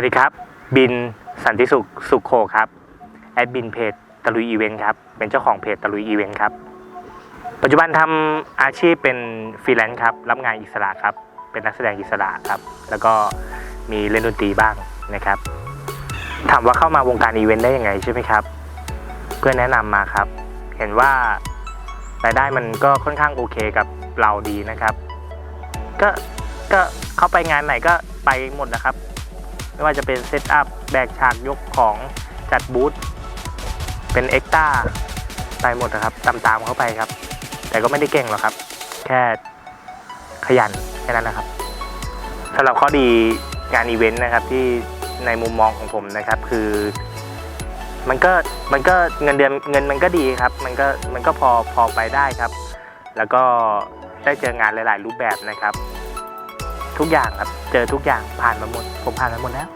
วัสดีครับ บินสันติสุขสุขโคครับแอดบินเพจตะลุยอีเวนต์ครับ เป็นเจ้าของเพจตะลุยอีเวนต์ครับ ปัจจุบันทำอาชีพเป็นฟรีแลนซ์ครับ รับงานอิสระครับ เป็นนักแสดงอิสระครับ แล้วก็มีเล่นดนตรีบ้างนะครับ ถามว่าเข้ามาวงการอีเวนต์ได้ยังไงใช่ไหมครับ เพื่อนแนะนำมาครับ เห็นว่ารายได้มันก็ค่อนข้างโอเคกับเราดีนะครับ ก็ก็เข้าไปงานไหนก็ไปหมดนะครับ ไม่ว่าจะเป็นเซตอัพแบกฉากยกของจัดบูธเป็นเอ็กต้าไปหมดนะครับตามๆเข้าไปครับ แต่ก็ไม่ได้เก่งหรอกครับ แค่ขยันแค่นั้นนะครับสำหรับข้อดีงานอีเวนต์นะครับที่ในมุมมองของผมนะครับคือมันก็มันก็เงินเดือนเงินมันก็ดีครับ มันก็มันก็พอพอไปได้ครับ แล้วก็ได้เจองานหลาย ๆ รูปแบบนะครับ ทุกอย่างครับเจอทุกอย่างผ่านมาหมด ผมผ่านมาหมดแล้ว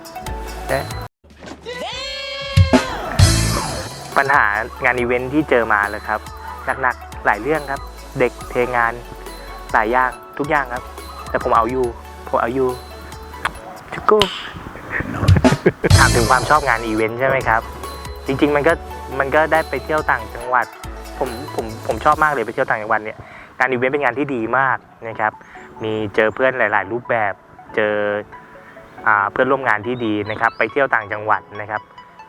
เอ๊ะปัญหางานอีเวนท์ที่เจอมาเลยครับหนักๆหลายเรื่องครับ เด็กเทงานหลายอย่างทุกอย่างครับ แต่ผมเอาอยู่ผมเอาอยู่จุกกูถามถึงความชอบงานอีเวนต์ใช่ไหมครับ จริง ๆ มันก็มันก็ได้ไปเที่ยวต่างจังหวัด ผมผม ผมชอบมากเลยไปเที่ยวต่างจังหวัดเนี่ยงานอีเวนต์เป็นงานที่ดีมากนะครับ มีเจอเพื่อนหลาย ๆ รูปแบบเจออเพื่อนร่วมงานที่ดีนะครับ ไปเที่ยวต่างจังหวัดนะครับ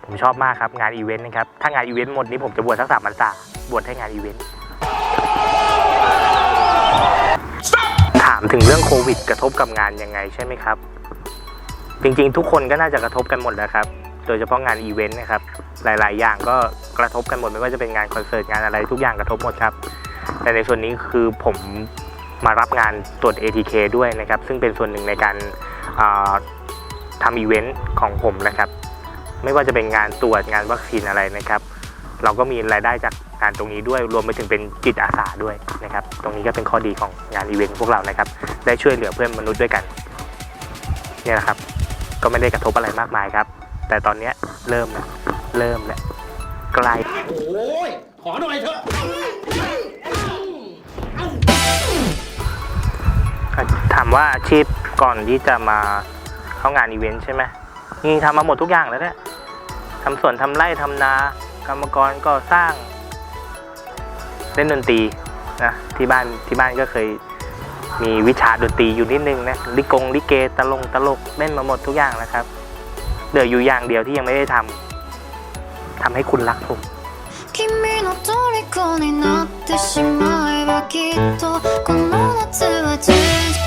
ผมชอบมากครับงานอีเวนต์นะครับถ้างานอีเวนต์หมดนี้ผมจะบวชสักสามพรรษาบวชให้งานอีเวนต์ถามถึงเรื่องโควิด กระทบกับงานยังไงใช่ไหมครับ จริง ๆ ทุกคนก็น่าจะกระทบกันหมดนะครับ โดยเฉพาะงานอีเวนต์นะครับ หลาย ๆ อย่างก็กระทบกันหมดไม่ว่าจะเป็นงานคอนเสิร์ตงานอะไรทุกอย่างกระทบหมดครับ แต่ในส่วนนี้คือผมมารับงานตรวจ ATK ด้วยนะครับ ซึ่งเป็นส่วนหนึ่งในการาทำอีเวนต์ของผมนะครับ ไม่ว่าจะเป็นงานตรวจงานวัคซีนอะไรนะครับ เราก็มีรายได้จากงานตรงนี้ด้วย รวมไปถึงเป็นจิตอาสาด้วยนะครับ ตรงนี้ก็เป็นข้อดีของงานอีเวนต์พวกเรานะครับ ได้ช่วยเหลือเพื่อนมนุษย์ด้วยกัน เนี่ยนะครับ ก็ไม่ได้กระทบอะไรมากมายครับ แต่ตอนเนี้ยเริ่มแล้วเริ่มแล้วใกล้โอ้ยขอหน่อยเถอะถามว่าอาชีพก่อนที่จะมาเข้างานอีเวนต์ใช่ไหมนี่ทำมาหมดทุกอย่างแล้วเนี่ยทำสวนทำไร่ทำนา กรรมกรก่อสร้าง เล่นดนตรีนะที่บ้านที่บ้านก็เคยมีวิชาดนตรีอยู่นิดนึงนะลิกงลิเกตลงตลกเล่นมาหมดทุกอย่างแล้วครับ เหลืออยู่อย่างเดียวที่ยังไม่ได้ทำทำให้คุณรักผม 君の虜になってしまえばきっとこの夏は充実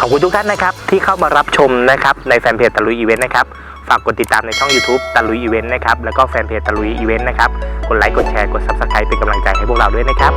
ขอบคุณทุกท่านนะครับ ที่เข้ามารับชมนะครับในแฟนเพจตะลุยอีเวนต์นะครับ ฝากกดติดตามในช่อง YouTube ตะลุยอีเวนต์นะครับ แล้วก็แฟนเพจตะลุยอีเวนต์นะครับ กดไลค์กดแชร์กด Subscribe เป็นกำลังใจให้พวกเราด้วยนะครับ